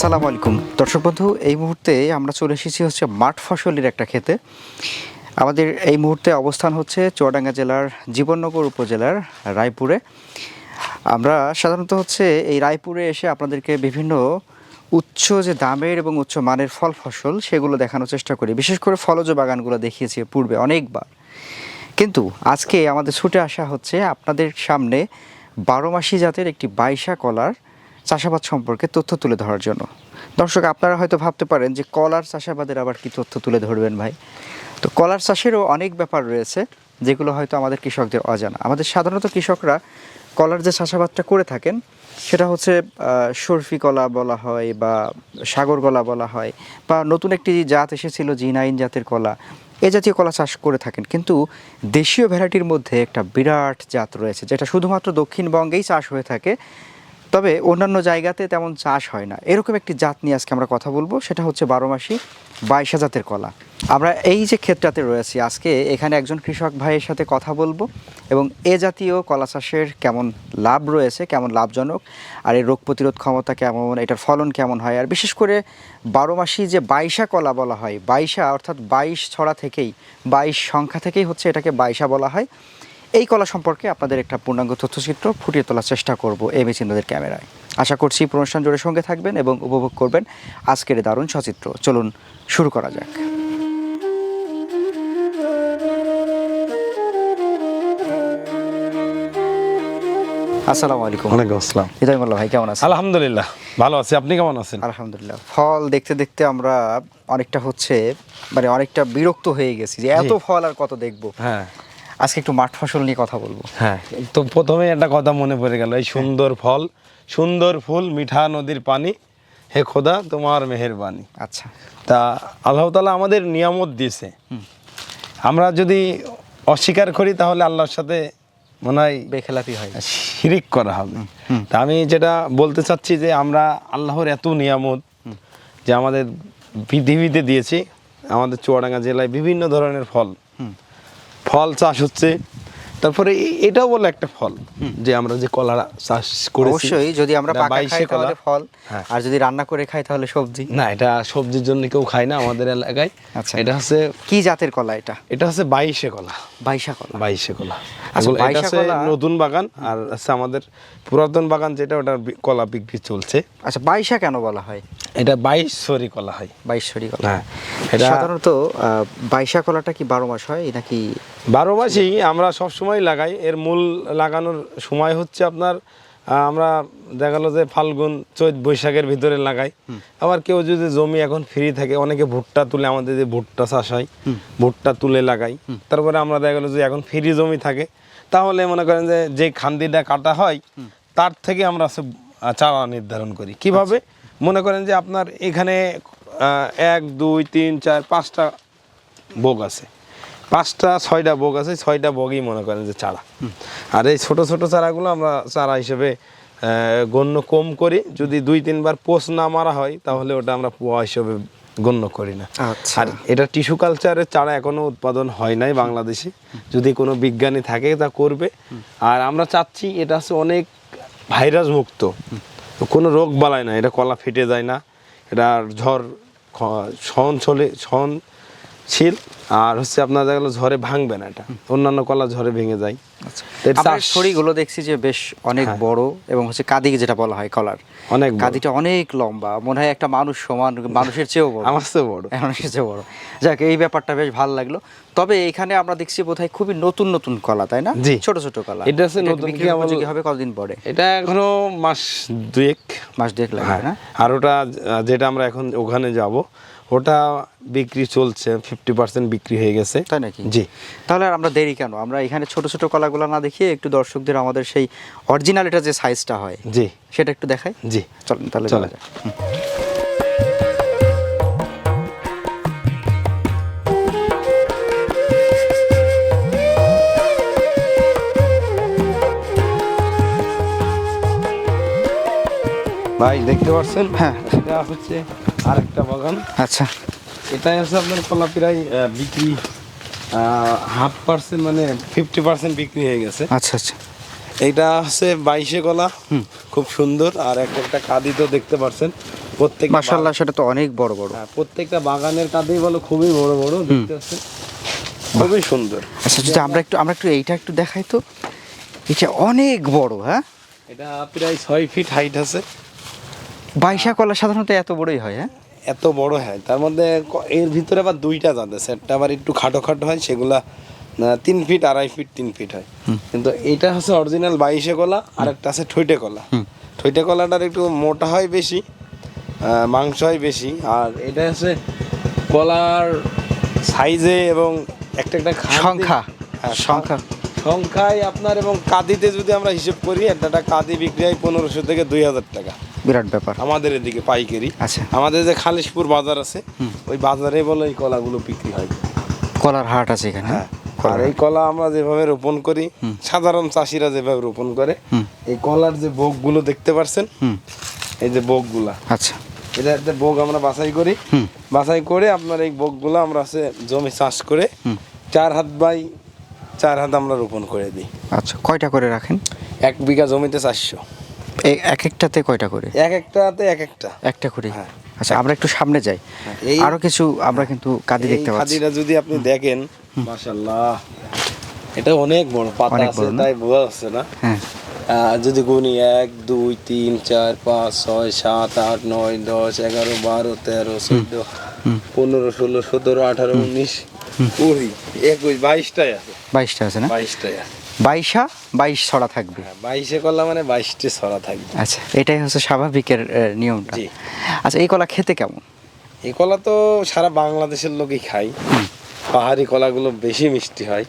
আসসালামু আলাইকুম। দর্শক বন্ধু, এই মুহূর্তে আমরা চলে এসেছি হচ্ছে মাঠ ফসলের একটা ক্ষেতে। আমাদের এই মুহূর্তে অবস্থান হচ্ছে চুয়াডাঙ্গা জেলার জীবননগর উপজেলার রায়পুরে। আমরা সাধারণত হচ্ছে এই রায়পুরে এসে আপনাদেরকে বিভিন্ন উচ্চ যে দামের এবং উচ্চ মানের ফল ফসল সেগুলো দেখানোর চেষ্টা করি। বিশেষ করে ফলজ বাগানগুলো দেখিয়েছি পূর্বে অনেকবার। কিন্তু আজকে আমাদের ছুটে আসা হচ্ছে আপনাদের সামনে বারো মাসি জাতের একটি বাইশা কলার চাষাবাদ সম্পর্কে তথ্য তুলে ধরার জন্য। দর্শক, আপনারা হয়তো ভাবতে পারেন যে কলার চাষাবাদের আবার কি তথ্য তুলে ধরবেন ভাই? তো কলার চাষেরও অনেক ব্যাপার রয়েছে, যেগুলো হয়তো আমাদের কৃষকদের অজানা। আমাদের সাধারণত কৃষকরা কলার যে চাষাবাদটা করে থাকেন, সেটা হচ্ছে সরফি কলা বলা হয় বা সাগর কলা বলা হয়, বা নতুন একটি জাত এসেছিল, জিনাইন জাতের কলা, এ জাতীয় কলা চাষ করে থাকেন। কিন্তু দেশীয় ভ্যারাইটির মধ্যে একটা বিরাট জাত রয়েছে, যেটা শুধুমাত্র দক্ষিণবঙ্গেই চাষ হয়ে থাকে তবে অন্যান্য জায়গাতে তেমন চাষ হয় না। এরকম একটি জাত নিয়ে আজকে আমরা কথা বলব, সেটা হচ্ছে বারো মাসি বাইশা জাতের কলা। আমরা এই যে ক্ষেত্রটাতে রয়েছি, আজকে এখানে একজন কৃষক ভাইয়ের সাথে কথা বলব এবং এ জাতীয় কলা চাষের কেমন লাভ রয়েছে, কেমন লাভজনক, আর এর রোগ প্রতিরোধ ক্ষমতা কেমন, এটার ফলন কেমন হয়, আর বিশেষ করে বারো মাসি যে বাইশা কলা বলা হয়, বাইশা অর্থাৎ বাইশ ছড়া থেকেই, বাইশ সংখ্যা থেকেই হচ্ছে এটাকে বাইশা বলা হয়। এই কলা সম্পর্কে আপনাদের একটা পূর্ণাঙ্গ তথ্যচিত্র ফুটিয়ে তোলার চেষ্টা করব এম এ চিন্তাদের ক্যামেরায়। আশা করছি অনুষ্ঠান জোরের সঙ্গে থাকবেন এবং উপভোগ করবেন আজকের দারুণ সচিত্র। চলুন শুরু করা যাক। আসসালামু আলাইকুম। ওয়ালাইকুম আসসালাম। হৃদয় মোল্লা ভাই কেমন আছেন? আলহামদুলিল্লাহ ভালো আছি। আপনি কেমন আছেন? আলহামদুলিল্লাহ। ফল দেখতে দেখতে আমরা অনেকটা হচ্ছে মানে অনেকটা বিরক্ত হয়ে গেছি যে এত ফল আর কত দেখব। হ্যাঁ। আজকে একটু মাঠ ফসল নিয়ে কথা বলব। হ্যাঁ তো প্রথমে একটা কথা মনে পড়ে গেল এই সুন্দর ফল সুন্দর ফুল মিঠা নদীর পানি হে খোদা তোমার মেহেরবানি। আচ্ছা। তা আল্লাহ তালা আমাদের নিয়ামত দিয়েছে। আমরা যদি অস্বীকার করি তাহলে আল্লাহর সাথে মনে হয় বেখেলাপি হয়। শিরিক করা হবে। তা আমি যেটা বলতে চাচ্ছি যে আমরা আল্লাহর এত নিয়ামত যে আমাদের পৃথিবীতে দিয়েছি আমাদের চুয়াডাঙ্গা জেলায় বিভিন্ন ধরনের ফল। ফল চাষ হচ্ছে। তারপরে এটাও বলে একটা ফল যে আমরা যে কলা চাষ করেছি অবশ্যই যদি আমরা পাকা বাইশে খাই তাহলে ফল হ্যাঁ। আর যদি রান্না করে খাই তাহলে সবজি। না এটা সবজির জন্য কেউ খায় না আমাদের এলাকায়। আচ্ছা। এটা হচ্ছে কি জাতের কলা এটা? এটা হচ্ছে বাইশে কলা। বাইশা কলা। বাইশে কলা। আচ্ছা, এটা হচ্ছে নতুন বাগান আর হচ্ছে আমাদের পুরাতন বাগান যেটা ওটার কলা বিক্রি চলছে। আচ্ছা বাইশা কেন বলা হয়? এটা বাইশ সরি কলা হয়। বাইশরি কলা। হ্যাঁ এটা সাধারণত বাইশা কলাটা কি বারো মাস হয় নাকি বারো মাসেই আমরা সব সময় লাগাই। এর মূল লাগানোর সময় হচ্ছে আপনার আমরা দেখা গেলো যে ফাল্গুন চৈত বৈশাখের ভিতরে লাগাই। আবার কেউ যদি জমি এখন ফ্রি থাকে অনেকে ভুট্টা তুলে আমাদের যে ভুট্টা চাষ হয় ভুট্টা তুলে লাগাই। তারপরে আমরা দেখা গেলো যে এখন ফ্রি জমি থাকে। তাহলে মনে করেন যে যে খান্দিটা কাটা হয় তার থেকে আমরা চারা নির্ধারণ করি। কীভাবে? মনে করেন যে আপনার এখানে এক দুই তিন চার পাঁচটা বোগ আছে। পাঁচটা ছয়টা বগ আছে ছয়টা বগই মনে করেন যে চারা। আর এই ছোট ছোট চারাগুলো আমরা চারা হিসেবে গণ্য কম করি। যদি দুই তিনবার পোষ না মারা হয় তাহলে ওটা আমরা পোয়া হিসেবে গণ্য করি না। আচ্ছা। আর এটা টিস্যু কালচারের চারা এখনও উৎপাদন হয় নাই বাংলাদেশে। যদি কোনো বিজ্ঞানী থাকে তা করবে। আর আমরা চাচ্ছি এটা হচ্ছে অনেক ভাইরাস মুক্ত। কোনো রোগ বালায় না এটা কলা ফেটে যায় না। এটা ঝড় সহনশীল সহনশীল আর হচ্ছে আপনার দেখা গেলো ঝড়ে ভাঙবে না এটা। অন্যান্য কলা ঝড়ে ভেঙে যায়। ছড়িগুলো দেখছি যে বেশ অনেক হ্যাঁ। বড় এবং হচ্ছে কাদি যেটা বলা হয় কলার অনেক। কাদিটা অনেক লম্বা মনে হয় একটা মানুষ সমান মানুষের চেয়েও বড়। আমার বড়। মানুষের চেয়েও বড়। যাক এই ব্যাপারটা বেশ ভালো লাগল। তবে এখানে আমরা দেখছি বোধহয় খুবই নতুন নতুন কলা তাই না? জি। ছোট ছোট কলা। এটা হচ্ছে নতুন কি হবে কতদিন পরে? এটা এখনও মাস দুয়েক। মাস দেখ লাগবে হ্যাঁ। না? আর ওটা যেটা আমরা এখন ওখানে যাব ওটা বিক্রি চলছে ফিফটি পার্সেন্ট বিক্রি হয়ে গেছে। তাই নাকি? জি। তাহলে আর আমরা দেরি কেন? আমরা এখানে ছোট ছোট কলাগুলো না দেখিয়ে একটু দর্শকদের আমাদের সেই অরিজিনাল এটা যে সাইজটা হয় জি। সেটা একটু দেখাই? জি। চলেন তাহলে চলেন। যাওয়া ভাই দেখতে পাচ্ছেন হ্যাঁ। এটা হচ্ছে আরেকটা বাগান। আচ্ছা। এটাই হচ্ছে আপনার কলা প্রায় আহ, বিক্রি হাফ পার্সেন্ট মানে ফিফটি পার্সেন্ট বিক্রি হয়ে গেছে। আচ্ছা আচ্ছা। এইটা হচ্ছে বাইশে কলা খুব সুন্দর। আর একটা একটা কাদি তো দেখতে পারছেন। প্রত্যেক মাশাল্লাহ সেটা তো অনেক বড় বড়। হ্যাঁ, প্রত্যেকটা বাগানের কাঁদেই বলো খুবই বড় বড় দেখতে পাচ্ছেন? খুবই সুন্দর। আচ্ছা যদি আমরা একটু আমরা একটু এইটা একটু দেখাই তো। এটা অনেক বড় হ্যাঁ? এটা প্রায় ছয় ফিট হাইট আছে। বাইশা কলা সাধারণত এত বড়ই হয় হ্যাঁ? এত বড় হয়। তার মধ্যে এর ভিতরে আবার দুইটা জাত আছে। একটা আবার একটু খাটো খাটো হয় সেগুলা তিন ফিট আড়াই ফিট তিন ফিট হয়। কিন্তু এটা হচ্ছে অরিজিনাল বাইশে কলা আর একটা আছে ঠৈটে কলা। ঠৈটে কলাটার একটু মোটা হয় বেশি মাংস হয় বেশি আর এটা হচ্ছে কলার সাইজে এবং একটা একটা সংখ্যা হ্যাঁ, সংখ্যা। সংখ্যায় আপনার এবং কাদিতে যদি আমরা হিসেব করি একটা কাদি বিক্রি হয় পনেরোশো থেকে দুই হাজার টাকা। বিরাট ব্যাপার। আমাদের এদিকে পাইকারি। আচ্ছা। আমাদের যে খালিশপুর বাজার আছে ওই বাজারে বলে এই কলাগুলো বিক্রি হয়। কলার হাট আছে এখানে হ্যাঁ? আর এই কলা আমরা যেভাবে রোপণ করি সাধারণ চাষিরা যেভাবে রোপণ করে এই কলার যে বোকগুলো দেখতে পারছেন এই যে বোকগুলা আচ্ছা। এটা একটা বোক আমরা বাছাই করি। বাছাই করে আপনার এই বোকগুলো আমরা আছে জমি চাষ করে চার হাত বাই চার হাত আমরা রোপণ করে দিই। আচ্ছা কয়টা করে রাখেন? এক বিঘা জমিতে চারশো। এক একটাতে কয়টা করে? এক একটাতে এক একটা একটা করে? হ্যাঁ। আচ্ছা আমরা একটু সামনে যাই। আরও কিছু আমরা কিন্তু কাদি দেখতে পাচ্ছি। খাদিটা যদি আপনি দেখেন মাশাল্লাহ এটা অনেক বড় পাতা আছে তাই বোঝা যাচ্ছে না? হ্যাঁ। যদি গুনি এক দুই তিন চার পাঁচ ছয় সাত আট নয় দশ এগারো বারো তেরো চোদ্দ পনেরো ষোলো সতেরো আঠারো উনিশ কুড়ি একুশ বাইশটাই আছে। বাইশটা আছে না? বাইশটাই আছে। বাইশা বাইশ ছড়া থাকবে। হ্যাঁ, বাইশে কলা মানে বাইশটি ছড়া থাকবে। আচ্ছা এটাই হচ্ছে স্বাভাবিকের নিয়মটা। আচ্ছা এই কলা খেতে কেমন? এই কলা তো সারা বাংলাদেশের লোকই খায়। পাহাড়ি কলাগুলো বেশি মিষ্টি হয়।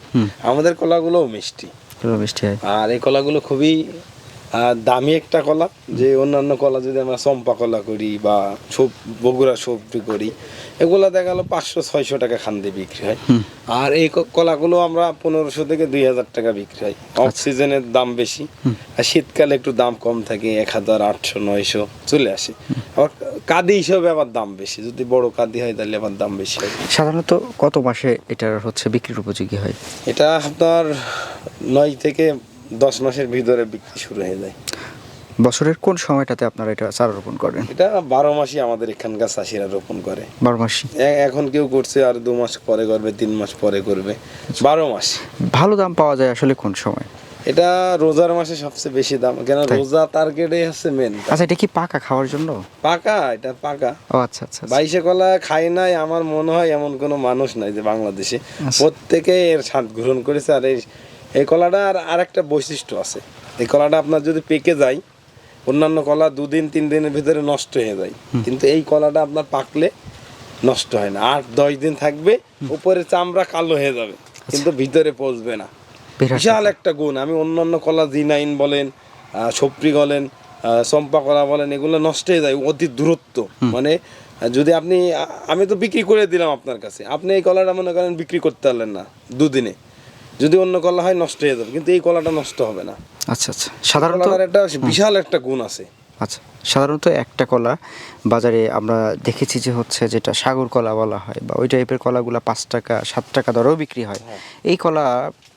আমাদের কলাগুলোও মিষ্টি। মিষ্টি হয়। আর এই কলাগুলো খুবই দামি একটা কলা যে অন্যান্য কলা যদি আমরা চম্পা কলা করি বা সব- বগুড়া সবজি করি এগুলো দেখা গেলো পাঁচশো ছয়শো টাকা খান্দে বিক্রি হয়। আর এই কলাগুলো আমরা পনেরোশো থেকে দুই হাজার টাকা বিক্রি হয়। অক্সিজেনের দাম বেশি। আর শীতকালে একটু দাম কম থাকে এক হাজার আটশো নয়শো চলে আসে। আবার কাদি হিসেবে আবার দাম বেশি। যদি বড় কাদি হয় তাহলে আবার দাম বেশি হয়। সাধারণত কত মাসে এটার হচ্ছে বিক্রির উপযোগী হয়? এটা আপনার নয় থেকে দশ মাসের ভিতরে বিক্রি শুরু হয়ে যায়। বছরের কোন সময়টাতে আপনারা এটা চারা রোপণ করেন? এটা বারো মাসই আমাদের এখানকার চাষিরা রোপণ করে। বারো মাস এখন কেউ করছে আর দু মাস পরে করবে তিন মাস পরে করবে। বারো মাস। ভালো দাম পাওয়া যায় আসলে কোন সময়? এটা রোজার মাসে সবচেয়ে বেশি দাম কেন? রোজা টার্গেটে হচ্ছে মেন আচ্ছা এটা কি পাকা খাওয়ার জন্য? পাকা এটা পাকা। ও আচ্ছা আচ্ছা আচ্ছা। বাইশে কলা খাই নাই আমার মনে হয় এমন কোনো মানুষ নাই যে বাংলাদেশে আচ্ছা। প্রত্যেকে এর স্বাদ গ্রহণ করেছে আর এই এই কলাটা আর আরেকটা বৈশিষ্ট্য আছে। এই কলাটা আপনার যদি পেকে যায় অন্যান্য কলা দুদিন তিন দিনের ভিতরে নষ্ট হয়ে যায়। কিন্তু এই কলাটা আপনার পাকলে নষ্ট হয় না। আট দশ দিন থাকবে উপরে চামড়া কালো হয়ে যাবে। কিন্তু ভিতরে পচবে না। বিশাল একটা গুণ। আমি অন্যান্য কলা জি নাইন বলেন সপ্রি বলেন চম্পা কলা বলেন এগুলো নষ্ট হয়ে যায় অতি দূরত্ব। মানে যদি আপনি আমি তো বিক্রি করে দিলাম আপনার কাছে। আপনি এই কলাটা মনে করেন বিক্রি করতে পারলেন না দুদিনে। যদি অন্য কলা হয় নষ্ট হয়ে যাবে কিন্তু এই কলাটা নষ্ট হবে না। আচ্ছা আচ্ছা। সাধারণত একটা বিশাল একটা গুণ আছে। আচ্ছা সাধারণত একটা কলা বাজারে আমরা দেখেছি যে হচ্ছে যেটা সাগর কলা বলা হয় বা ওই টাইপের কলাগুলো পাঁচ টাকা সাত টাকা দরেও বিক্রি হয়। এই কলা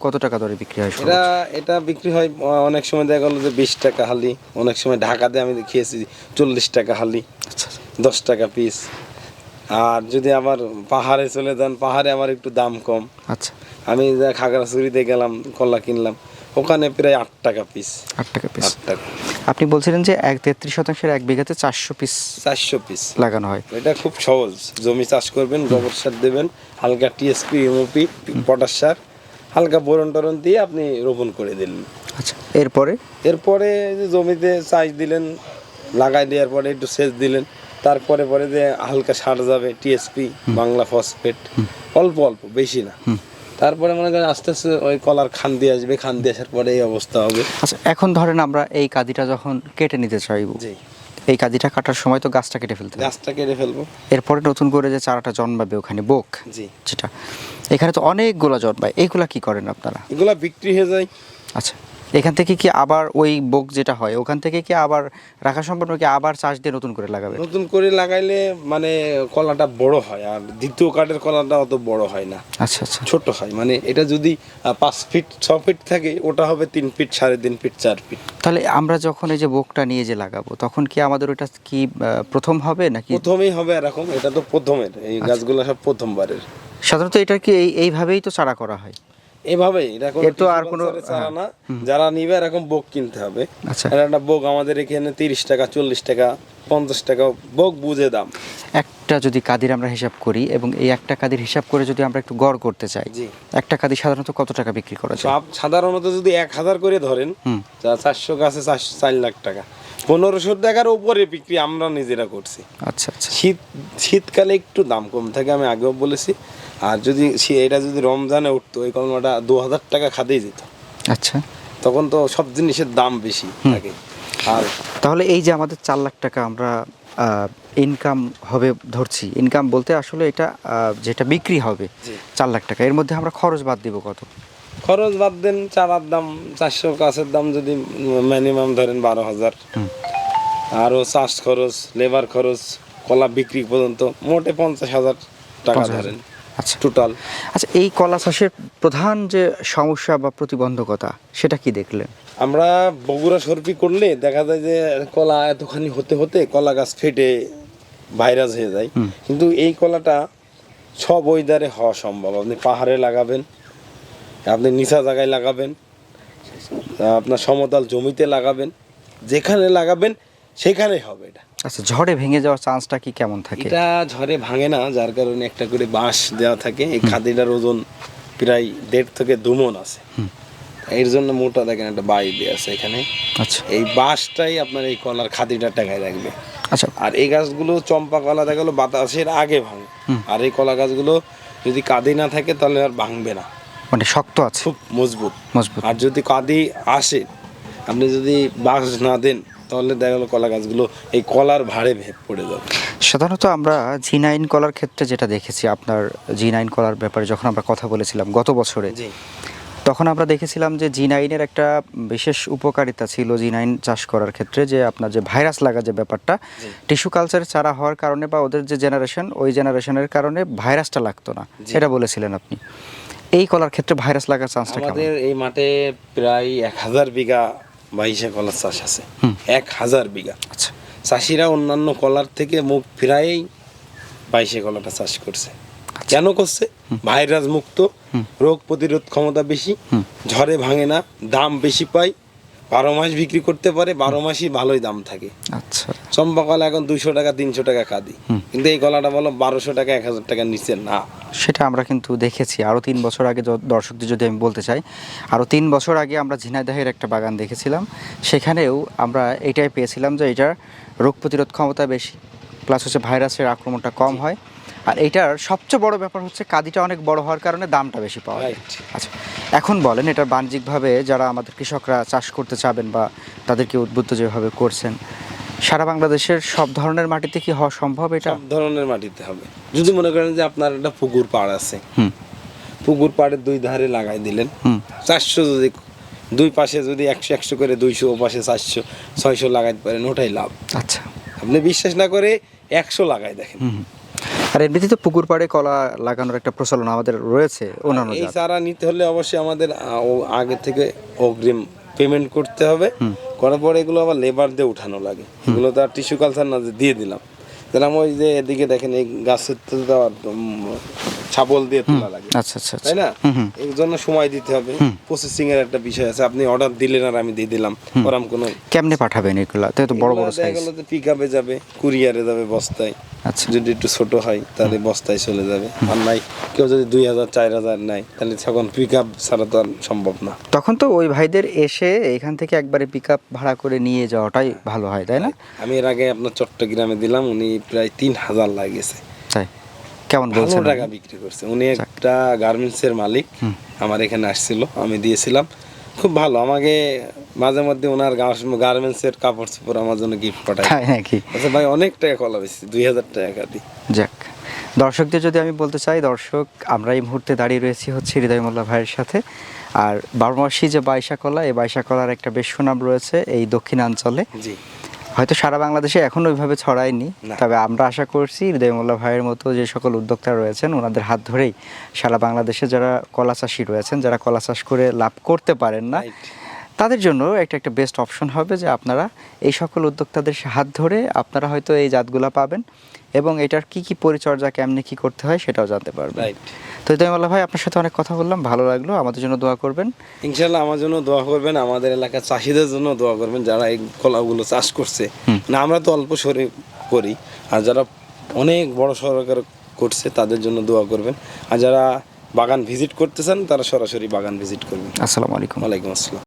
কত টাকা দরে বিক্রি হয় এটা এটা বিক্রি হয় অনেক সময় দেখা গেলো যে বিশ টাকা হালি অনেক সময় ঢাকাতে আমি খেয়েছি চল্লিশ টাকা হালি আচ্ছা দশ টাকা পিস আর যদি আমার পাহাড়ে চলে যান পাহাড়ে আমার একটু দাম কম। আচ্ছা। আমি যে খাগড়াছড়িতে গেলাম কলা কিনলাম ওখানে প্রায় আট টাকা পিস আট টাকা পিস টাকা। আপনি বলছিলেন যে এক তেত্রিশ শতাংশের এক বিঘাতে চারশো পিস চারশো পিস লাগানো হয়। এটা খুব সহজ। জমি চাষ করবেন গোবর সার দেবেন হালকা টিএসপি এমওপি পটাশ সার হালকা বোরন টরন দিয়ে আপনি রোপণ করে দিলেন আচ্ছা এরপরে? এরপরে যে জমিতে চাষ দিলেন লাগাই দেওয়ার পরে একটু সেচ দিলেন তারপরে পরে যে হালকা সার যাবে টিএসপি বাংলা ফসফেট অল্প অল্প বেশি না। তারপরে মনে করেন আস্তে আস্তে ওই কলার খান দিয়ে আসবে খান দিয়ে আসার পরে এই অবস্থা হবে। আচ্ছা এখন ধরেন আমরা এই কাদিটা যখন কেটে নিতে চাইব জি। এই কাদিটা কাটার সময় তো গাছটা কেটে ফেলতে হবে। গাছটা কেটে ফেলব। এরপরে নতুন করে যে চারাটা জন্মাবে ওখানে বোক জি। যেটা এখানে তো অনেকগুলো জন্মায় এইগুলা কি করেন আপনারা? এগুলা বিক্রি হয়ে যায়। আচ্ছা। এখান থেকে কি আবার ওই বোক যেটা হয় ওখান থেকে কি আবার রাখা সম্ভব নাকি আবার চাষ দিয়ে নতুন করে লাগাবে? নতুন করে লাগাইলে মানে কলাটা বড় হয় আর দ্বিতীয় কাঠের কলাটা অত বড় হয় না। আচ্ছা আচ্ছা। ছোট হয় মানে এটা যদি পাঁচ ফিট ছ ফিট থাকে ওটা হবে তিন ফিট সাড়ে তিন ফিট চার ফিট তাহলে আমরা যখন এই যে বোকটা নিয়ে যে লাগাবো তখন কি আমাদের ওটা কি প্রথম হবে নাকি? প্রথমেই হবে এরকম এটা তো প্রথমের এই গাছগুলো সব প্রথমবারের। সাধারণত এটা কি এই এইভাবেই তো চারা করা হয়? এভাবেই। এটা তো আর কোনো- না। যারা নিবে এরকম বোক কিনতে হবে। আচ্ছা। একটা বোক আমাদের এখানে তিরিশ টাকা চল্লিশ টাকা পঞ্চাশ টাকা বোক বুঝে দাম। একটা যদি কাদির আমরা হিসাব করি এবং এই একটা কাদির হিসাব করে যদি আমরা একটু গড় করতে চাই একটা কাদি সাধারণত কত টাকা বিক্রি করা যায়? সাধারণত যদি এক হাজার করে ধরেন। চারশো গাছে চারশো চার লাখ টাকা। পনেরোশো টাকার উপরে বিক্রি আমরা নিজেরা করছি। আচ্ছা আচ্ছা। শীত শীতকালে একটু দাম কম থাকে আমি আগেও বলেছি। আর যদি সে- এটা যদি রমজানে উঠতো এই কলমাটা দু হাজার টাকা খাতেই যেত। আচ্ছা। তখন তো সব জিনিসের দাম বেশি থাকে। আর তাহলে এই যে আমাদের চার লাখ টাকা আমরা ইনকাম হবে ধরছি ইনকাম বলতে আসলে এটা যেটা বিক্রি হবে চার লাখ টাকা এর মধ্যে আমরা খরচ বাদ দিব কত? খরচ বাদ দেন চারার দাম চারশো কাছের দাম যদি মিনিমাম ধরেন বারো হাজার আরও চাষ খরচ লেবার খরচ কলা বিক্রি পর্যন্ত মোটে পঞ্চাশ হাজার টাকা ধরেন। আচ্ছা। টোটাল আচ্ছা এই কলা চাষের প্রধান যে সমস্যা বা প্রতিবন্ধকতা সেটা কি দেখলেন? আমরা বগুড়া সর্পি করলে দেখা যায় যে কলা এতখানি হতে হতে কলা গাছ ফেটে ভাইরাস হয়ে যায়। কিন্তু এই কলাটা সব ওয়েদারে হওয়া সম্ভব। আপনি পাহাড়ে লাগাবেন আপনি নিচা জায়গায় লাগাবেন আপনার সমতল জমিতে লাগাবেন যেখানে লাগাবেন সেখানেই হবে এটা। আচ্ছা ঝড়ে ভেঙে যাওয়ার চান্সটা কি কেমন থাকে? এটা ঝড়ে ভাঙে না যার কারণে একটা করে বাঁশ দেওয়া থাকে। এই খাদিটার ওজন প্রায় দেড় থেকে দুমন আছে। এর জন্য মোটা দেখেন একটা বাই দেওয়া আছে এখানে। আচ্ছা। এই বাঁশটাই আপনার এই কলার খাদিটা টাকায় রাখবে। আচ্ছা। আর এই গাছগুলো চম্পা কলা দেখা গেলো বাতাসের আগে ভাঙে। আর এই কলা গাছগুলো যদি কাদি না থাকে তাহলে আর ভাঙবে না। মানে শক্ত আছে। খুব মজবুত। মজবুত। আর যদি কাদি আসে আপনি যদি বাঁশ না দেন তাহলে দেখা গেলো কলা গাছগুলো এই কলার ভাড়ে ভেদ পড়ে যাবে। সাধারণত আমরা জি নাইন কলার ক্ষেত্রে যেটা দেখেছি আপনার জি নাইন কলার ব্যাপারে যখন আমরা কথা বলেছিলাম গত বছরে তখন আমরা দেখেছিলাম যে জি নাইনের একটা বিশেষ উপকারিতা ছিল জি নাইন চাষ করার ক্ষেত্রে যে আপনার যে ভাইরাস লাগা যে ব্যাপারটা টিস্যু কালচারের চারা হওয়ার কারণে বা ওদের যে জেনারেশন ওই জেনারেশনের কারণে ভাইরাসটা লাগতো না। সেটা বলেছিলেন আপনি। এই কলার ক্ষেত্রে ভাইরাস লাগার চান্সটা আমাদের এই মাঠে প্রায় এক হাজার বিঘা বাইশে কলার চাষ আছে। এক হাজার বিঘা। আচ্ছা। চাষিরা অন্যান্য কলার থেকে মুখ ফিরাই বাইশে কলাটা চাষ করছে। কেন করছে? ভাইরাস মুক্ত রোগ প্রতিরোধ ক্ষমতা বেশি ঝড়ে ভাঙে না দাম বেশি পায় বারো মাস বিক্রি করতে পারে বারো মাসই ভালোই দাম থাকে। আচ্ছা। চম্পা কলা এখন দুইশো টাকা তিনশো টাকা কাদি কিন্তু এই কলাটা বলো বারোশো টাকা এক হাজার টাকার নিচে না। সেটা আমরা কিন্তু দেখেছি। আরও তিন বছর আগে দর্শকদের যদি আমি বলতে চাই আরও তিন বছর আগে আমরা ঝিনাইদহের একটা বাগান দেখেছিলাম। সেখানেও আমরা এটাই পেয়েছিলাম যে এটার রোগ প্রতিরোধ ক্ষমতা বেশি প্লাস হচ্ছে ভাইরাসের আক্রমণটা কম হয়। আর এটার সবচেয়ে বড় ব্যাপার হচ্ছে কাদিটা অনেক বড় হওয়ার কারণে দামটা বেশি পাওয়া যায়। আচ্ছা এখন বলেন এটা বাণিজ্যিকভাবে যারা আমাদের কৃষকরা চাষ করতে চাবেন বা তাদেরকে উদ্বুদ্ধ যেভাবে করছেন সারা বাংলাদেশের সব ধরনের মাটিতে কি হওয়া সম্ভব এটা? সব ধরনের মাটিতে হবে। যদি মনে করেন যে আপনার একটা পুকুর পাড় আছে হুম। পুকুর পাড়ের দুই ধারে লাগাই দিলেন হুম। চারশো যদি দুই পাশে যদি একশো একশো করে দুইশো ও পাশে চারশো ছয়শো লাগাইতে পারেন ওটাই লাভ। আচ্ছা। আপনি বিশ্বাস না করে একশো লাগাই দেখেন। হুম। আর এমনিতে তো পুকুর পাড়ে কলা লাগানোর একটা প্রচলন আমাদের রয়েছে অন্যান্য এই চারা নিতে হলে অবশ্যই আমাদের আগে থেকে অগ্রিম পেমেন্ট করতে হবে। করার পরে এগুলো আবার লেবার দিয়ে উঠানো লাগে। এগুলো তো আর টিস্যু কালচার না দিয়ে দিলাম। দিলাম ওই যে এদিকে দেখেন এই গাছের তো ছাবল দিয়ে তোলা লাগে। আচ্ছা আচ্ছা আচ্ছা। তাই না? এর জন্য সময় দিতে হবে। প্রসেসিং এর একটা বিষয় আছে। আপনি অর্ডার দিলেন আর আমি দিয়ে দিলাম। ওরম কোনো কেমনে পাঠাবেন এগুলা? তো তো বড় বড় সাইজ পিক আপে যাবে কুরিয়ারে যাবে বস্তায়। আচ্ছা। যদি একটু ছোট হয় তাহলে বস্তায় চলে যাবে। আর নাই কেউ যদি দুই হাজার চার হাজার নেয় তাহলে তখন পিক আপ ছাড়া তো আর সম্ভব না। তখন তো ওই ভাইদের এসে এখান থেকে একবারে পিক ভাড়া করে নিয়ে যাওয়াটাই ভালো হয় তাই না? আমি এর আগে আপনার চট্টগ্রামে দিলাম উনি প্রায় তিন হাজার লাগিয়েছে। কেমন বলছেন টাকা বিক্রি করছে। উনি একটা গার্মেন্টস এর মালিক আমার এখানে আসছিল আমি দিয়েছিলাম। খুব ভালো আমাকে মাঝে মধ্যে ওনার গার্মেন্টসের কাপড় চোপড় আমার জন্য গিফট পাঠায়। হ্যাঁ হ্যাঁ কি আচ্ছা ভাই অনেক টাকা কলা বেশি দুই হাজার টাকা দিই। যাক দর্শকদের যদি আমি বলতে চাই দর্শক আমরা এই মুহূর্তে দাঁড়িয়ে রয়েছি হচ্ছে হৃদয় মোল্লা ভাইয়ের সাথে। আর বারমাসি যে বাইশা কলা এই বাইশা কলার একটা বেশ সুনাম রয়েছে এই দক্ষিণাঞ্চলে। জি। হয়তো সারা বাংলাদেশে এখনও ওইভাবে ছড়ায়নি তবে আমরা আশা করছি হৃদয়মোল্লা ভাইয়ের মতো যে সকল উদ্যোক্তা রয়েছেন ওনাদের হাত ধরেই সারা বাংলাদেশে যারা কলা চাষি রয়েছেন যারা কলা চাষ করে লাভ করতে পারেন না. তাদের জন্য একটা একটা বেস্ট অপশন হবে যে আপনারা এই সকল উদ্যোক্তাদের হাত ধরে আপনারা হয়তো এই জাতগুলো পাবেন এবং এটার কি কি পরিচর্যা কেমনে কি করতে হয় সেটাও জানতে পারবেন। রাইট তো মোল্লা ভাই আপনার সাথে অনেক কথা বললাম ভালো লাগল আমাদের জন্য দোয়া করবেন। ইনশাল্লাহ আমার জন্য দোয়া করবেন আমাদের এলাকার চাষিদের জন্য দোয়া করবেন যারা এই কলাগুলো চাষ করছে। না আমরা তো অল্প সরে করি আর যারা অনেক বড় সরকার করছে তাদের জন্য দোয়া করবেন। আর যারা বাগান ভিজিট করতে চান তারা সরাসরি বাগান ভিজিট করবেন। আসসালামু আলাইকুম। ওয়ালাইকুম আসসালাম।